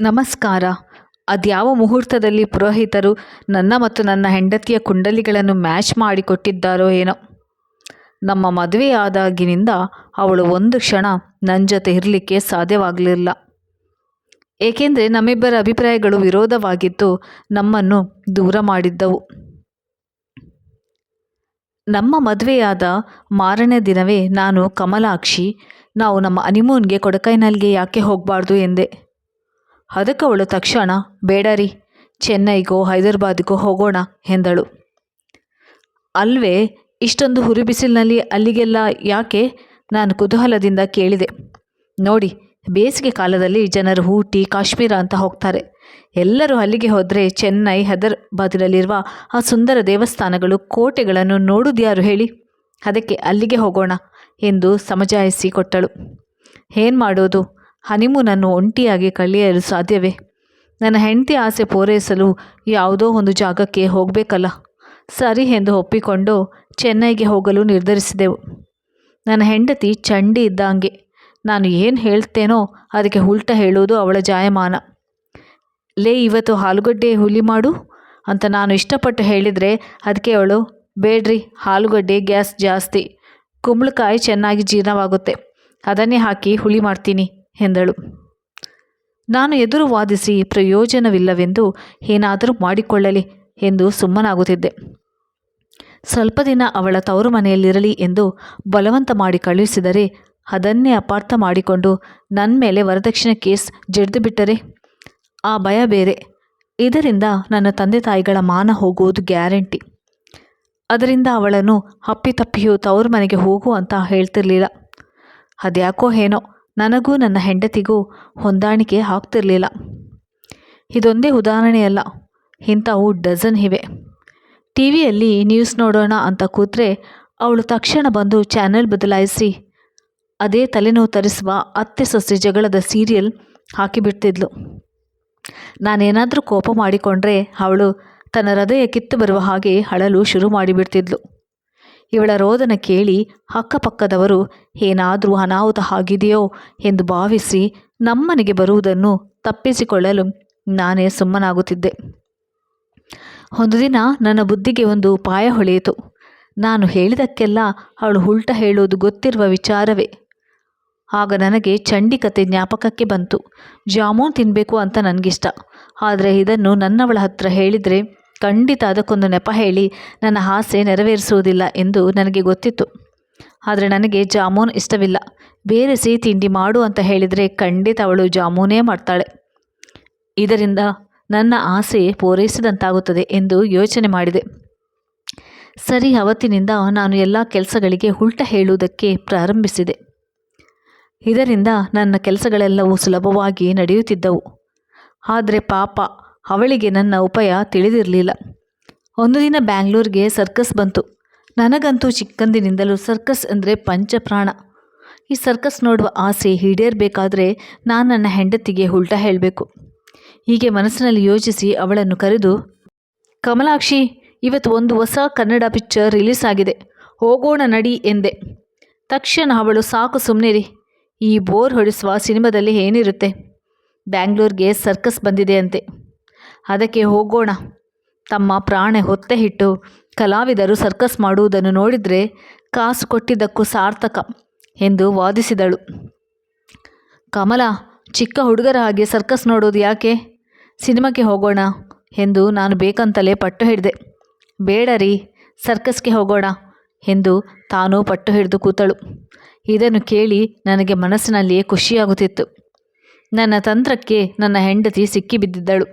ನಮಸ್ಕಾರ. ಅದ್ಯಾವ ಮುಹೂರ್ತದಲ್ಲಿ ಪುರೋಹಿತರು ನನ್ನ ಮತ್ತು ನನ್ನ ಹೆಂಡತಿಯ ಕುಂಡಲಿಗಳನ್ನು ಮ್ಯಾಚ್ ಮಾಡಿಕೊಟ್ಟಿದ್ದಾರೋ ಏನೋ. ನಮ್ಮ ಮದುವೆಯಾದಾಗಿನಿಂದ ಅವಳು ಒಂದು ಕ್ಷಣ ನನ್ನ ಜೊತೆ ಇರಲಿಕ್ಕೆ ಸಾಧ್ಯವಾಗಲಿಲ್ಲ. ಏಕೆಂದರೆ ನಮ್ಮಿಬ್ಬರ ಅಭಿಪ್ರಾಯಗಳು ವಿರೋಧವಾಗಿದ್ದು ನಮ್ಮನ್ನು ದೂರ ಮಾಡಿದ್ದವು. ನಮ್ಮ ಮದುವೆಯಾದ ಮಾರನೇ ದಿನವೇ ನಾನು ಕಮಲಾಕ್ಷಿ, ನಾವು ನಮ್ಮ ಅನಿಮೂನ್ಗೆ ಕೊಡಕೈನಲ್ಗೆ ಯಾಕೆ ಹೋಗಬಾರ್ದು ಎಂದೆ. ಅದಕ್ಕೆ ಅವಳು ತಕ್ಷಣ, ಬೇಡ ರೀ, ಚೆನ್ನೈಗೋ, ಹೈದರಾಬಾದಿಗೋ ಹೋಗೋಣ, ಎಂದಳು. ಅಲ್ವೇ, ಇಷ್ಟೊಂದು ಹುರಿ ಬಿಸಿಲಿನಲ್ಲಿ ಅಲ್ಲಿಗೆಲ್ಲ ಯಾಕೆ? ನಾನು ಕುತೂಹಲದಿಂದ ಕೇಳಿದೆ. ನೋಡಿ, ಬೇಸಿಗೆ ಕಾಲದಲ್ಲಿ ಜನರು ಊಟಿ, ಕಾಶ್ಮೀರ ಅಂತ ಹೋಗ್ತಾರೆ. ಎಲ್ಲರೂ ಅಲ್ಲಿಗೆ ಹೋದರೆ ಚೆನ್ನೈ, ಹೈದರಾಬಾದಿನಲ್ಲಿರುವ ಆ ಸುಂದರ ದೇವಸ್ಥಾನಗಳು ಕೋಟೆಗಳನ್ನು ನೋಡುದ್ಯಾರು ಹೇಳಿ? ಅದಕ್ಕೆ ಅಲ್ಲಿಗೆ ಹೋಗೋಣ, ಎಂದು ಸಮಜಾಯಿಸಿ ಕೊಟ್ಟಳು. ಏನು ಮಾಡೋದು? ಹನಿಮೂನನ್ನು ಒಂಟಿಯಾಗಿ ಕಳೆಯಲು ಸಾಧ್ಯವೇ? ನನ್ನ ಹೆಂಡತಿ ಆಸೆ ಪೂರೈಸಲು ಯಾವುದೋ ಒಂದು ಜಾಗಕ್ಕೆ ಹೋಗಬೇಕಲ್ಲ. ಸರಿ ಎಂದು ಒಪ್ಪಿಕೊಂಡು ಚೆನ್ನೈಗೆ ಹೋಗಲು ನಿರ್ಧರಿಸಿದೆವು. ನನ್ನ ಹೆಂಡತಿ ಚಂಡಿ ಇದ್ದಂಗೆ ನಾನು ಏನು ಹೇಳ್ತೇನೋ ಅದಕ್ಕೆ ಉಲ್ಟ ಹೇಳುವುದು ಅವಳ ಜಾಯಮಾನ. ಲೇ, ಇವತ್ತು ಆಲೂಗಡ್ಡೆ ಹುಲಿ ಮಾಡು ಅಂತ ನಾನು ಇಷ್ಟಪಟ್ಟು ಹೇಳಿದರೆ ಅದಕ್ಕೆ ಅವಳು, ಬೇಡ್ರಿ ಆಲೂಗಡ್ಡೆ ಗ್ಯಾಸ್ ಜಾಸ್ತಿ. ಕುಂಬಳಕಾಯಿ ಚೆನ್ನಾಗಿ ಜೀರ್ಣವಾಗುತ್ತೆ. ಅದನ್ನೇ ಹಾಕಿ ಹುಳಿ ಮಾಡ್ತೀನಿ. ಎಂದಳು. ನಾನು ಎದುರು ವಾದಿಸಿ ಪ್ರಯೋಜನವಿಲ್ಲವೆಂದು ಏನಾದರೂ ಮಾಡಿಕೊಳ್ಳಲಿ ಎಂದು ಸುಮ್ಮನಾಗುತ್ತಿದ್ದೆ. ಸ್ವಲ್ಪ ದಿನ ಅವಳ ತವರು ಮನೆಯಲ್ಲಿರಲಿ ಎಂದು ಬಲವಂತ ಮಾಡಿ ಕಳುಹಿಸಿದರೆ ಅದನ್ನೇ ಅಪಾರ್ಥ ಮಾಡಿಕೊಂಡು ನನ್ನ ಮೇಲೆ ವರದಕ್ಷಿಣೆ ಕೇಸ್ ಜಡ್ದು ಬಿಟ್ಟರೆ? ಆ ಭಯ ಬೇರೆ. ಇದರಿಂದ ನನ್ನ ತಂದೆ ತಾಯಿಗಳ ಮಾನ ಹೋಗುವುದು ಗ್ಯಾರಂಟಿ. ಅದರಿಂದ ಅವಳನ್ನು ಅಪ್ಪಿತಪ್ಪಿಯು ತವರು ಮನೆಗೆ ಹೋಗು ಅಂತ ಹೇಳ್ತಿರ್ಲಿಲ್ಲ. ಅದ್ಯಾಕೋ ಏನೋ ನನಗೂ ನನ್ನ ಹೆಂಡತಿಗೂ ಹೊಂದಾಣಿಕೆ ಆಗ್ತಿರಲಿಲ್ಲ. ಇದೊಂದೇ ಉದಾಹರಣೆಯಲ್ಲ. ಇಂಥವು ಡಜನ್ ಇವೆ. ಟಿ ವಿಯಲ್ಲಿ ನ್ಯೂಸ್ ನೋಡೋಣ ಅಂತ ಕೂತ್ರೆ ಅವಳು ತಕ್ಷಣ ಬಂದು ಚಾನೆಲ್ ಬದಲಾಯಿಸಿ ಅದೇ ತಲೆನೋವು ತರಿಸುವ ಅತ್ತೆ ಸೊಸೆ ಜಗಳದ ಸೀರಿಯಲ್ ಹಾಕಿಬಿಡ್ತಿದ್ಲು. ನಾನೇನಾದರೂ ಕೋಪ ಮಾಡಿಕೊಂಡ್ರೆ ಅವಳು ತನ್ನ ಹೃದಯ ಕಿತ್ತು ಬರುವ ಹಾಗೆ ಅಳಲು ಶುರು ಮಾಡಿಬಿಡ್ತಿದ್ಲು. ಇವಳ ರೋದನ ಕೇಳಿ ಅಕ್ಕಪಕ್ಕದವರು, ಏನಾದರೂ ಅನಾಹುತ ಆಗಿದೆಯೋ? ಎಂದು ಭಾವಿಸಿ ನಮ್ಮನೆಗೆ ಬರುವುದನ್ನು ತಪ್ಪಿಸಿಕೊಳ್ಳಲು ನಾನೇ ಸುಮ್ಮನಾಗುತ್ತಿದ್ದೆ. ಒಂದು ದಿನ ನನ್ನ ಬುದ್ಧಿಗೆ ಒಂದು ಉಪಾಯ ಹೊಳೆಯಿತು. ನಾನು ಹೇಳಿದಕ್ಕೆಲ್ಲ ಅವಳು ಉಲ್ಟ ಹೇಳುವುದು ಗೊತ್ತಿರುವ ವಿಚಾರವೇ. ಆಗ ನನಗೆ ಚಂಡಿಕತೆ ಜ್ಞಾಪಕಕ್ಕೆ ಬಂತು. ಜಾಮೂನ್ ತಿನ್ನಬೇಕು ಅಂತ ನನಗಿಷ್ಟ. ಆದರೆ ಇದನ್ನು ನನ್ನವಳ ಹತ್ರ ಹೇಳಿದರೆ ಖಂಡಿತ ಅದಕ್ಕೊಂದು ನೆಪ ಹೇಳಿ ನನ್ನ ಆಸೆ ನೆರವೇರಿಸುವುದಿಲ್ಲ ಎಂದು ನನಗೆ ಗೊತ್ತಿತ್ತು. ಆದರೆ ನನಗೆ ಜಾಮೂನ್ ಇಷ್ಟವಿಲ್ಲ. ಬೇರೆ ಸಿಹಿ ತಿಂಡಿ ಮಾಡು ಅಂತ ಹೇಳಿದರೆ ಖಂಡಿತ ಅವಳು ಜಾಮೂನೇ ಮಾಡ್ತಾಳೆ. ಇದರಿಂದ ನನ್ನ ಆಸೆ ಪೂರೈಸಿದಂತಾಗುತ್ತದೆ ಎಂದು ಯೋಚನೆ ಮಾಡಿದೆ. ಸರಿ, ಅವತ್ತಿನಿಂದ ನಾನು ಎಲ್ಲ ಕೆಲಸಗಳಿಗೆ ಉಲ್ಟ ಹೇಳುವುದಕ್ಕೆ ಪ್ರಾರಂಭಿಸಿದೆ. ಇದರಿಂದ ನನ್ನ ಕೆಲಸಗಳೆಲ್ಲವೂ ಸುಲಭವಾಗಿ ನಡೆಯುತ್ತಿದ್ದವು. ಆದರೆ ಪಾಪ ಅವಳಿಗೆ ನನ್ನ ಉಪಾಯ ತಿಳಿದಿರಲಿಲ್ಲ. ಒಂದು ದಿನ ಬ್ಯಾಂಗ್ಳೂರಿಗೆ ಸರ್ಕಸ್ ಬಂತು. ನನಗಂತೂ ಚಿಕ್ಕಂದಿನಿಂದಲೂ ಸರ್ಕಸ್ ಅಂದರೆ ಪಂಚಪ್ರಾಣ. ಈ ಸರ್ಕಸ್ ನೋಡುವ ಆಸೆ ಈಡೇರಬೇಕಾದ್ರೆ ನಾನು ನನ್ನ ಹೆಂಡತಿಗೆ ಉಲ್ಟ ಹೇಳಬೇಕು. ಹೀಗೆ ಮನಸ್ಸಿನಲ್ಲಿ ಯೋಚಿಸಿ ಅವಳನ್ನು ಕರೆದು, ಕಮಲಾಕ್ಷಿ, ಇವತ್ತು ಒಂದು ಹೊಸ ಕನ್ನಡ ಪಿಕ್ಚರ್ ರಿಲೀಸ್ ಆಗಿದೆ. ಹೋಗೋಣ ನಡಿ ಎಂದೆ. ತಕ್ಷಣ ಅವಳು, ಸಾಕು ಸುಮ್ಮನಿರಿ ಈ ಬೋರ್ ಹೊಡಿಸುವ ಸಿನಿಮಾದಲ್ಲಿ ಏನಿರುತ್ತೆ? ಬ್ಯಾಂಗ್ಳೂರ್ಗೆ ಸರ್ಕಸ್ ಬಂದಿದೆ ಅಂತೆ. ಅದಕ್ಕೆ ಹೋಗೋಣ. ತಮ್ಮ ಪ್ರಾಣ ಹೊತ್ತೆ ಹಿಟ್ಟು ಕಲಾವಿದರು ಸರ್ಕಸ್ ಮಾಡುವುದನ್ನು ನೋಡಿದರೆ ಕಾಸು ಕೊಟ್ಟಿದ್ದಕ್ಕೂ ಸಾರ್ಥಕ ಎಂದು ವಾದಿಸಿದಳು. ಕಮಲ, ಚಿಕ್ಕ ಹುಡುಗರ ಹಾಗೆ ಸರ್ಕಸ್ ನೋಡೋದು ಯಾಕೆ? ಸಿನಿಮಾಕ್ಕೆ ಹೋಗೋಣ ಎಂದು ನಾನು ಬೇಕಂತಲೇ ಪಟ್ಟು ಹಿಡಿದೆ. ಬೇಡ ರೀ, ಸರ್ಕಸ್ಗೆ ಹೋಗೋಣ ಎಂದು ತಾನು ಪಟ್ಟು ಹಿಡಿದು ಕೂತಳು. ಇದನ್ನು ಕೇಳಿ ನನಗೆ ಮನಸ್ಸಿನಲ್ಲಿಯೇ ಖುಷಿಯಾಗುತ್ತಿತ್ತು. ನನ್ನ ತಂತ್ರಕ್ಕೆ ನನ್ನ ಹೆಂಡತಿ ಸಿಕ್ಕಿಬಿದ್ದಿದ್ದಳು.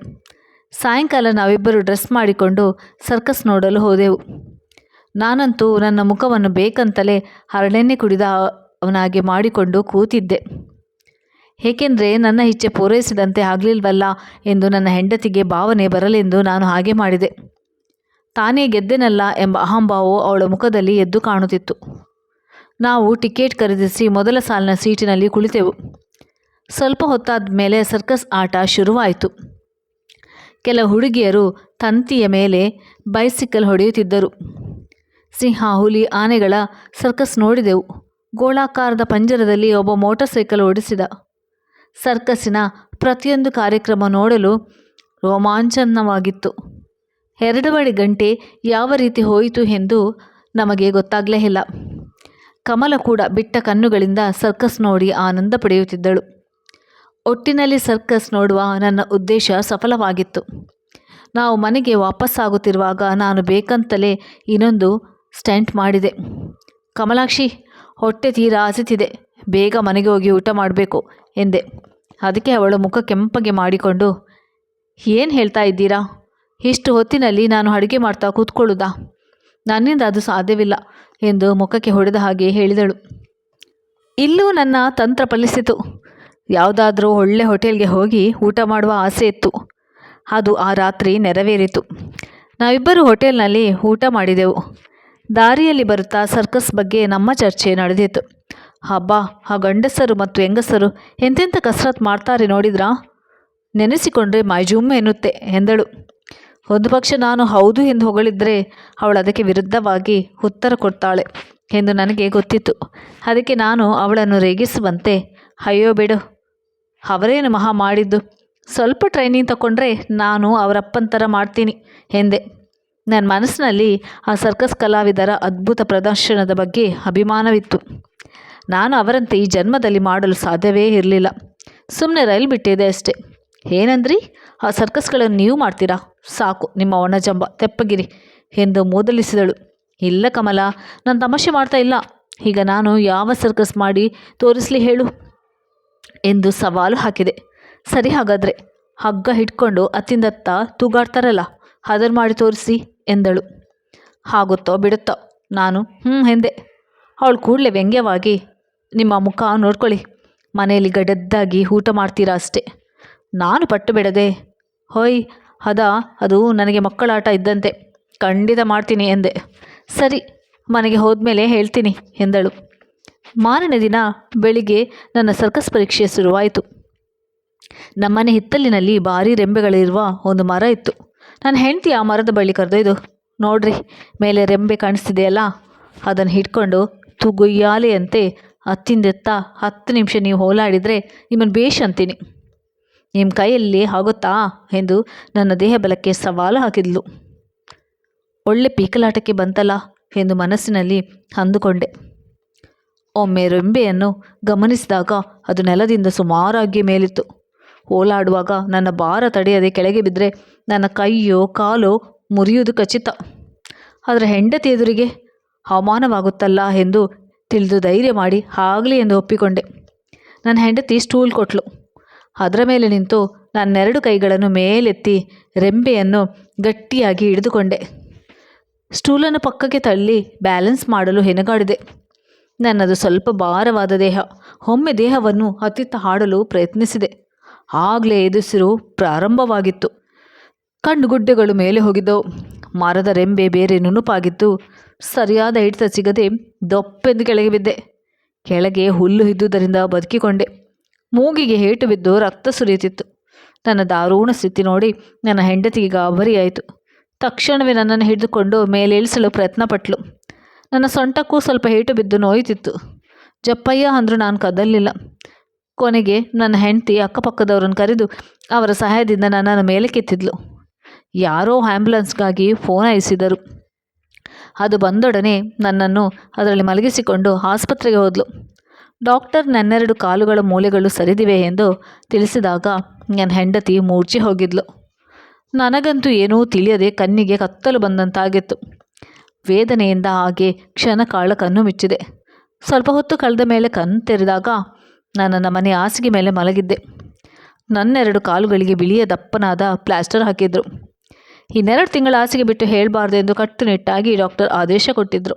ಸಾಯಂಕಾಲ ನಾವಿಬ್ಬರು ಡ್ರೆಸ್ ಮಾಡಿಕೊಂಡು ಸರ್ಕಸ್ ನೋಡಲು ಹೋದೆವು. ನಾನಂತೂ ನನ್ನ ಮುಖವನ್ನು ಬೇಕಂತಲೇ ಹರಳೆಣ್ಣೆ ಕುಡಿದ ಅವನಾಗೆ ಮಾಡಿಕೊಂಡು ಕೂತಿದ್ದೆ. ಏಕೆಂದರೆ ನನ್ನ ಇಚ್ಛೆ ಪೂರೈಸಿದಂತೆ ಆಗಲಿಲ್ವಲ್ಲ ಎಂದು ನನ್ನ ಹೆಂಡತಿಗೆ ಭಾವನೆ ಬರಲೆಂದು ನಾನು ಹಾಗೆ ಮಾಡಿದೆ. ತಾನೇ ಗೆದ್ದೆನಲ್ಲ ಎಂಬ ಅಹಂಭಾವವು ಅವಳ ಮುಖದಲ್ಲಿ ಎದ್ದು ಕಾಣುತ್ತಿತ್ತು. ನಾವು ಟಿಕೆಟ್ ಖರೀದಿಸಿ ಮೊದಲ ಸಾಲಿನ ಸೀಟಿನಲ್ಲಿ ಕುಳಿತೆವು. ಸ್ವಲ್ಪ ಹೊತ್ತಾದ ಮೇಲೆ ಸರ್ಕಸ್ ಆಟ ಶುರುವಾಯಿತು. ಕೆಲ ಹುಡುಗಿಯರು ತಂತಿಯ ಮೇಲೆ ಬೈಸಿಕಲ್ ಹೊಡೆಯುತ್ತಿದ್ದರು. ಸಿಂಹ, ಹುಲಿ, ಆನೆಗಳ ಸರ್ಕಸ್ ನೋಡಿದೆವು. ಗೋಳಾಕಾರದ ಪಂಜರದಲ್ಲಿ ಒಬ್ಬ ಮೋಟಾರ್ ಸೈಕಲ್ ಓಡಿಸಿದ. ಸರ್ಕಸ್ಸಿನ ಪ್ರತಿಯೊಂದು ಕಾರ್ಯಕ್ರಮ ನೋಡಲು ರೋಮಾಂಚನವಾಗಿತ್ತು. ಎರಡೂವರೆ ಗಂಟೆ ಯಾವ ರೀತಿ ಹೋಯಿತು ಎಂದು ನಮಗೆ ಗೊತ್ತಾಗಲೇ ಇಲ್ಲ. ಕಮಲ ಕೂಡ ಬಿಟ್ಟ ಕಣ್ಣುಗಳಿಂದ ಸರ್ಕಸ್ ನೋಡಿ ಆನಂದ ಪಡೆಯುತ್ತಿದ್ದಳು. ಒಟ್ಟಿನಲ್ಲಿ ಸರ್ಕಸ್ ನೋಡುವ ನನ್ನ ಉದ್ದೇಶ ಸಫಲವಾಗಿತ್ತು. ನಾವು ಮನೆಗೆ ವಾಪಸ್ಸಾಗುತ್ತಿರುವಾಗ ನಾನು ಬೇಕಂತಲೇ ಇನ್ನೊಂದು ಸ್ಟಂಟ್ ಮಾಡಿದೆ. ಕಮಲಾಕ್ಷಿ, ಹೊಟ್ಟೆ ತೀರಾ ಹಸಿತಿದೆ. ಬೇಗ ಮನೆಗೆ ಹೋಗಿ ಊಟ ಮಾಡಬೇಕು, ಎಂದೆ. ಅದಕ್ಕೆ ಅವಳು ಮುಖ ಕೆಂಪಗೆ ಮಾಡಿಕೊಂಡು, ಏನು ಹೇಳ್ತಾ ಇದ್ದೀರಾ? ಇಷ್ಟು ಹೊತ್ತಿನಲ್ಲಿ ನಾನು ಅಡುಗೆ ಮಾಡ್ತಾ ಕೂತ್ಕೊಳ್ಳುವುದಾ ನನ್ನಿಂದ ಅದು ಸಾಧ್ಯವಿಲ್ಲ, ಎಂದು ಮುಖಕ್ಕೆ ಹೊಡೆದ ಹಾಗೆ ಹೇಳಿದಳು. ಇಲ್ಲೂ ನನ್ನ ತಂತ್ರ ಫಲಿಸಿತು. ಯಾವುದಾದ್ರೂ ಒಳ್ಳೆ ಹೋಟೆಲ್ಗೆ ಹೋಗಿ ಊಟ ಮಾಡುವ ಆಸೆ ಇತ್ತು. ಅದು ಆ ರಾತ್ರಿ ನೆರವೇರಿತು. ನಾವಿಬ್ಬರು ಹೋಟೆಲ್ನಲ್ಲಿ ಊಟ ಮಾಡಿದೆವು. ದಾರಿಯಲ್ಲಿ ಬರುತ್ತಾ ಸರ್ಕಸ್ ಬಗ್ಗೆ ನಮ್ಮ ಚರ್ಚೆ ನಡೆದಿತ್ತು. ಹಬ್ಬ, ಆ ಗಂಡಸರು ಮತ್ತು ಹೆಂಗಸರು ಎಂತೆಂಥ ಕಸರತ್ತು ಮಾಡ್ತಾರೆ ನೋಡಿದ್ರಾ? ನೆನೆಸಿಕೊಂಡ್ರೆ ಮೈಜುಮ್ ಎನ್ನುತ್ತೆ ಎಂದಳು. ಒಂದು ಪಕ್ಷ ನಾನು ಹೌದು ಎಂದು ಹೊಗಳಿದ್ರೆ ಅವಳು ಅದಕ್ಕೆ ವಿರುದ್ಧವಾಗಿ ಉತ್ತರ ಕೊಡ್ತಾಳೆ ಎಂದು ನನಗೆ ಗೊತ್ತಿತ್ತು. ಅದಕ್ಕೆ ನಾನು ಅವಳನ್ನು ರೇಗಿಸುವಂತೆ, ಅಯ್ಯೋ ಬಿಡು ಅವರೇನು ಮಹಾ ಮಾಡಿದ್ದು. ಸ್ವಲ್ಪ ಟ್ರೈನಿಂಗ್ ತಗೊಂಡ್ರೆ ನಾನು ಅವರಪ್ಪನ ಥರ ಮಾಡ್ತೀನಿ ಎಂದೆ. ನನ್ನ ಮನಸ್ಸಿನಲ್ಲಿ ಆ ಸರ್ಕಸ್ ಕಲಾವಿದರ ಅದ್ಭುತ ಪ್ರದರ್ಶನದ ಬಗ್ಗೆ ಅಭಿಮಾನವಿತ್ತು. ನಾನು ಅವರಂತೆ ಈ ಜನ್ಮದಲ್ಲಿ ಮಾಡಲು ಸಾಧ್ಯವೇ ಇರಲಿಲ್ಲ. ಸುಮ್ಮನೆ ರೈಲು ಬಿಟ್ಟಿದೆ ಅಷ್ಟೇ. ಏನಂದ್ರಿ? ಆ ಸರ್ಕಸ್ಗಳನ್ನು ನೀವು ಮಾಡ್ತೀರಾ? ಸಾಕು, ನಿಮ್ಮ ಒಣಜಂಬ, ತೆಪ್ಪಗಿರಿ ಎಂದು ಮೂದಲಿಸಿದಳು. ಇಲ್ಲ ಕಮಲ, ನಾನು ತಮಾಷೆ ಮಾಡ್ತಾ ಇಲ್ಲ. ಈಗ ನಾನು ಯಾವ ಸರ್ಕಸ್ ಮಾಡಿ ತೋರಿಸ್ಲಿ ಹೇಳು. ಎಂದು ಸವಾಲು ಹಾಕಿದೆ. ಸರಿ ಹಾಗಾದರೆ, ಹಗ್ಗ ಹಿಡ್ಕೊಂಡು ಅತ್ತಿಂದತ್ತ ತೂಗಾಡ್ತಾರಲ್ಲ, ಹದರ್ ಮಾಡಿ ತೋರಿಸಿ ಎಂದಳು. ಆಗುತ್ತೋ ಬಿಡುತ್ತೋ, ನಾನು ಹ್ಞೂ ಎಂದೆ. ಅವಳು ಕೂಡಲೇ ವ್ಯಂಗ್ಯವಾಗಿ, ನಿಮ್ಮ ಮುಖ ನೋಡ್ಕೊಳ್ಳಿ, ಮನೆಯಲ್ಲಿ ಗಡದ್ದಾಗಿ ಊಟ ಮಾಡ್ತೀರಾ ಅಷ್ಟೇ. ನಾನು ಪಟ್ಟು ಬಿಡದೆ, ಹೋಯ್ ಅದ ಅದು ನನಗೆ ಮಕ್ಕಳಾಟ ಇದ್ದಂತೆ, ಖಂಡಿತ ಮಾಡ್ತೀನಿ ಎಂದೆ. ಸರಿ, ಮನೆಗೆ ಹೋದ್ಮೇಲೆ ಹೇಳ್ತೀನಿ ಎಂದಳು. ಮಾರನೇ ದಿನ ಬೆಳಿಗ್ಗೆ ನನ್ನ ಸರ್ಕಸ್ ಪರೀಕ್ಷೆ ಶುರುವಾಯಿತು. ನಮ್ಮನೆ ಹಿತ್ತಲಿನಲ್ಲಿ ಭಾರಿ ರೆಂಬೆಗಳಿರುವ ಒಂದು ಮರ ಇತ್ತು. ನನ್ನ ಹೆಂಡತಿ ಆ ಮರದ ಬಳಿ ಕರೆದೊಯ್ದು, ನೋಡ್ರಿ, ಮೇಲೆ ರೆಂಬೆ ಕಾಣಿಸ್ತಿದೆಯಲ್ಲ? ಅದನ್ನು ಹಿಡ್ಕೊಂಡು ತುಗುಯ್ಯಾಲೆಯಂತೆ ಹತ್ತಿಂದೆತ್ತ ಹತ್ತು ನಿಮಿಷ ನೀವು ಹೋಲಾಡಿದರೆ ನಿಮ್ಮನ್ನು ಬೇಷ್ ಅಂತೀನಿ. ನಿಮ್ಮ ಕೈಯಲ್ಲಿ ಆಗುತ್ತಾ? ಎಂದು ನನ್ನ ದೇಹ ಬಲಕ್ಕೆ ಸವಾಲು ಹಾಕಿದ್ಲು. ಒಳ್ಳೆ ಪೀಕಲಾಟಕ್ಕೆ ಬಂತಲ್ಲ? ಎಂದು ಮನಸ್ಸಿನಲ್ಲಿ ಅಂದುಕೊಂಡೆ. ಒಮ್ಮೆ ರೆಂಬೆಯನ್ನು ಗಮನಿಸಿದಾಗ ಅದು ನೆಲದಿಂದ ಸುಮಾರಾಗಿ ಮೇಲಿತ್ತು. ಓಲಾಡುವಾಗ ನನ್ನ ಭಾರ ತಡೆಯದೆ ಕೆಳಗೆ ಬಿದ್ದರೆ ನನ್ನ ಕೈಯೋ ಕಾಲೋ ಮುರಿಯುವುದು ಖಚಿತ. ಅದರ ಹೆಂಡತಿ ಎದುರಿಗೆ ಅವಮಾನವಾಗುತ್ತಲ್ಲ ಎಂದು ತಿಳಿದು ಧೈರ್ಯ ಮಾಡಿ ಆಗಲಿ ಎಂದು ಒಪ್ಪಿಕೊಂಡೆ. ನನ್ನ ಹೆಂಡತಿ ಸ್ಟೂಲ್ ಕೊಟ್ಲು. ಅದರ ಮೇಲೆ ನಿಂತು ನನ್ನೆರಡು ಕೈಗಳನ್ನು ಮೇಲೆತ್ತಿ ರೆಂಬೆಯನ್ನು ಗಟ್ಟಿಯಾಗಿ ಹಿಡಿದುಕೊಂಡೆ. ಸ್ಟೂಲನ್ನು ಪಕ್ಕಕ್ಕೆ ತಳ್ಳಿ ಬ್ಯಾಲೆನ್ಸ್ ಮಾಡಲು ಹೆಣಗಾಡಿದೆ. ನನ್ನದು ಸ್ವಲ್ಪ ಭಾರವಾದ ದೇಹ. ಒಮ್ಮೆ ದೇಹವನ್ನು ಹತ್ತಿತ್ತ ಹಾಡಲು ಪ್ರಯತ್ನಿಸಿದೆ. ಆಗಲೇ ಎದುಸಿರು ಪ್ರಾರಂಭವಾಗಿತ್ತು. ಕಣ್ಣುಗುಡ್ಡೆಗಳು ಮೇಲೆ ಹೋಗಿದ್ದವು. ಮರದ ರೆಂಬೆ ಬೇರೆ ನುಣುಪಾಗಿತ್ತು ಸರಿಯಾದ ಹಿಡಿತ ಸಿಗದೆ ದಪ್ಪೆಂದು ಕೆಳಗೆ ಬಿದ್ದೆ. ಕೆಳಗೆ ಹುಲ್ಲು ಇದ್ದುದರಿಂದ ಬದುಕಿಕೊಂಡೆ. ಮೂಗಿಗೆ ಹೇಟು ಬಿದ್ದು ರಕ್ತ ಸುರಿಯುತ್ತಿತ್ತು. ನನ್ನ ದಾರುಣ ಸ್ಥಿತಿ ನೋಡಿ ನನ್ನ ಹೆಂಡತಿಗೆ ಗಾಬರಿಯಾಯಿತು. ತಕ್ಷಣವೇ ನನ್ನನ್ನು ಹಿಡಿದುಕೊಂಡು ಮೇಲೇಳಿಸಲು ಪ್ರಯತ್ನಪಟ್ಲು. ನನ್ನ ಸೊಂಟಕ್ಕೂ ಸ್ವಲ್ಪ ಹೇಟು ಬಿದ್ದು ನೋಯ್ತಿತ್ತು. ಜಪ್ಪಯ್ಯ ಅಂದರೂ ನಾನು ಕದಲಿಲ್ಲ ಕೊನೆಗೆ ನನ್ನ ಹೆಂಡತಿ ಅಕ್ಕಪಕ್ಕದವರನ್ನು ಕರೆದು ಅವರ ಸಹಾಯದಿಂದ ನನ್ನನ್ನು ಮೇಲೆ ಕೆತ್ತಿದ್ಲು. ಯಾರೋ ಆ್ಯಂಬುಲೆನ್ಸ್ಗಾಗಿ ಫೋನ್ ಹಾಯಿಸಿದರು ಅದು ಬಂದೊಡನೆ ನನ್ನನ್ನು ಅದರಲ್ಲಿ ಮಲಗಿಸಿಕೊಂಡು ಆಸ್ಪತ್ರೆಗೆ ಹೋದ್ಲು. ಡಾಕ್ಟರ್, ನನ್ನೆರಡು ಕಾಲುಗಳ ಮೂಲೆಗಳು ಸರಿದಿವೆ ಎಂದು ತಿಳಿಸಿದಾಗ ನನ್ನ ಹೆಂಡತಿ ಮೂರ್ಛೆ ಹೋಗಿದ್ಲು. ನನಗಂತೂ ಏನೂ ತಿಳಿಯದೆ ಕಣ್ಣಿಗೆ ಕತ್ತಲು ಬಂದಂತಾಗಿತ್ತು. ವೇದನೆಯಿಂದ ಹಾಗೆ ಕ್ಷಣ ಕಾಳ ಕಣ್ಣು ಮುಚ್ಚಿದೆ. ಸ್ವಲ್ಪ ಹೊತ್ತು ಕಳೆದ ಮೇಲೆ ಕಣ್ಣು ತೆರೆದಾಗ ನಾನು ನನ್ನ ಮನೆ ಹಾಸಿಗೆ ಮೇಲೆ ಮಲಗಿದ್ದೆ. ನನ್ನೆರಡು ಕಾಲುಗಳಿಗೆ ಬಿಳಿಯ ದಪ್ಪನಾದ ಪ್ಲಾಸ್ಟರ್ ಹಾಕಿದ್ರು. ಇನ್ನೆರಡು ತಿಂಗಳ ಹಾಸಿಗೆ ಬಿಟ್ಟು ಹೇಳಬಾರ್ದು ಎಂದು ಕಟ್ಟುನಿಟ್ಟಾಗಿ ಡಾಕ್ಟರ್ ಆದೇಶ ಕೊಟ್ಟಿದ್ದರು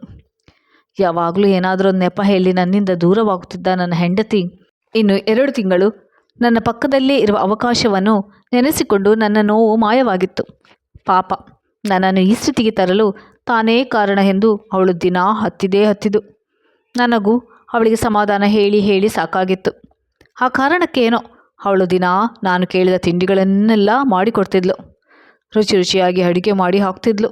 ಯಾವಾಗಲೂ ಏನಾದರೂ ನೆಪ ಹೇಳಿ ನನ್ನಿಂದ ದೂರವಾಗುತ್ತಿದ್ದ ನನ್ನ ಹೆಂಡತಿ ಇನ್ನು ಎರಡು ತಿಂಗಳು ನನ್ನ ಪಕ್ಕದಲ್ಲೇ ಇರುವ ಅವಕಾಶವನ್ನು ನೆನೆಸಿಕೊಂಡು ನನ್ನ ನೋವು ಮಾಯವಾಗಿತ್ತು. ಪಾಪ, ನನ್ನನ್ನು ಈ ಸ್ಥಿತಿಗೆ ತರಲು ತಾನೇ ಕಾರಣ ಎಂದು ಅವಳು ದಿನಾ ಹತ್ತಿದೇ ಹತ್ತಿದು. ನನಗೂ ಅವಳಿಗೆ ಸಮಾಧಾನ ಹೇಳಿ ಹೇಳಿ ಸಾಕಾಗಿತ್ತು. ಆ ಕಾರಣಕ್ಕೇನೋ ಅವಳು ದಿನ ನಾನು ಕೇಳಿದ ತಿಂಡಿಗಳನ್ನೆಲ್ಲ ಮಾಡಿಕೊಡ್ತಿದ್ಲು. ರುಚಿ ರುಚಿಯಾಗಿ ಅಡುಗೆ ಮಾಡಿ ಹಾಕ್ತಿದ್ಲು.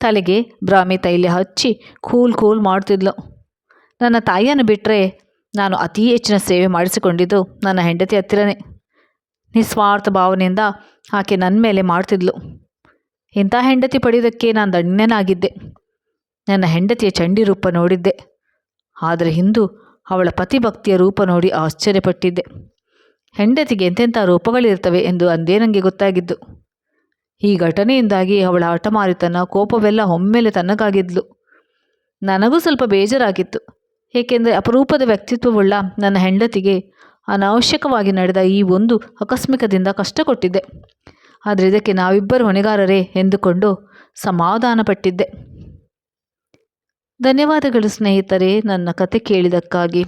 ತಲೆಗೆ ಬ್ರಾಹ್ಮಿ ತೈಲ ಹಚ್ಚಿ ಕೂಲ್ ಕೂಲ್ ಮಾಡ್ತಿದ್ಲು. ನನ್ನ ತಾಯಿಯನ್ನು ಬಿಟ್ಟರೆ ನಾನು ಅತಿ ಹೆಚ್ಚಿನ ಸೇವೆ ಮಾಡಿಸಿಕೊಂಡಿದ್ದು ನನ್ನ ಹೆಂಡತಿ ಹತ್ತಿರನೇ. ನಿಸ್ವಾರ್ಥ ಭಾವನೆಯಿಂದ ಆಕೆ ನನ್ನ ಮೇಲೆ ಮಾಡ್ತಿದ್ಲು. ಇಂಥ ಹೆಂಡತಿ ಪಡೆಯೋದಕ್ಕೆ ನಾನು ದಣ್ಣನಾಗಿದ್ದೆ ನನ್ನ ಹೆಂಡತಿಯ ಚಂಡಿ ರೂಪ ನೋಡಿದ್ದೆ. ಆದರೆ ಹಿಂದೂ ಅವಳ ಪತಿಭಕ್ತಿಯ ರೂಪ ನೋಡಿ ಆಶ್ಚರ್ಯಪಟ್ಟಿದ್ದೆ. ಹೆಂಡತಿಗೆ ಎಂತೆಂಥ ರೂಪಗಳಿರ್ತವೆ ಎಂದು ಅಂದೇ ನನಗೆ ಗೊತ್ತಾಗಿದ್ದು. ಈ ಘಟನೆಯಿಂದಾಗಿ ಅವಳ ಹಠಮಾರಿತನ, ಕೋಪವೆಲ್ಲ ಒಮ್ಮೆಲೆ ತನಗಾಗಿದ್ಲು. ನನಗೂ ಸ್ವಲ್ಪ ಬೇಜಾರಾಗಿತ್ತು. ಏಕೆಂದರೆ ಅಪರೂಪದ ವ್ಯಕ್ತಿತ್ವವುಳ್ಳ ನನ್ನ ಹೆಂಡತಿಗೆ ಅನಾವಶ್ಯಕವಾಗಿ ನಡೆದ ಈ ಒಂದು ಆಕಸ್ಮಿಕದಿಂದ ಕಷ್ಟ ಕೊಟ್ಟಿದ್ದೆ ಆದರೆ ಇದಕ್ಕೆ ನಾವಿಬ್ಬರು ಹೊಣೆಗಾರರೇ ಎಂದುಕೊಂಡು ಸಮಾಧಾನಪಟ್ಟಿದ್ದೆ. ಧನ್ಯವಾದಗಳು ಸ್ನೇಹಿತರೆ ನನ್ನ ಕತೆ ಕೇಳಿದ್ದಕ್ಕಾಗಿ.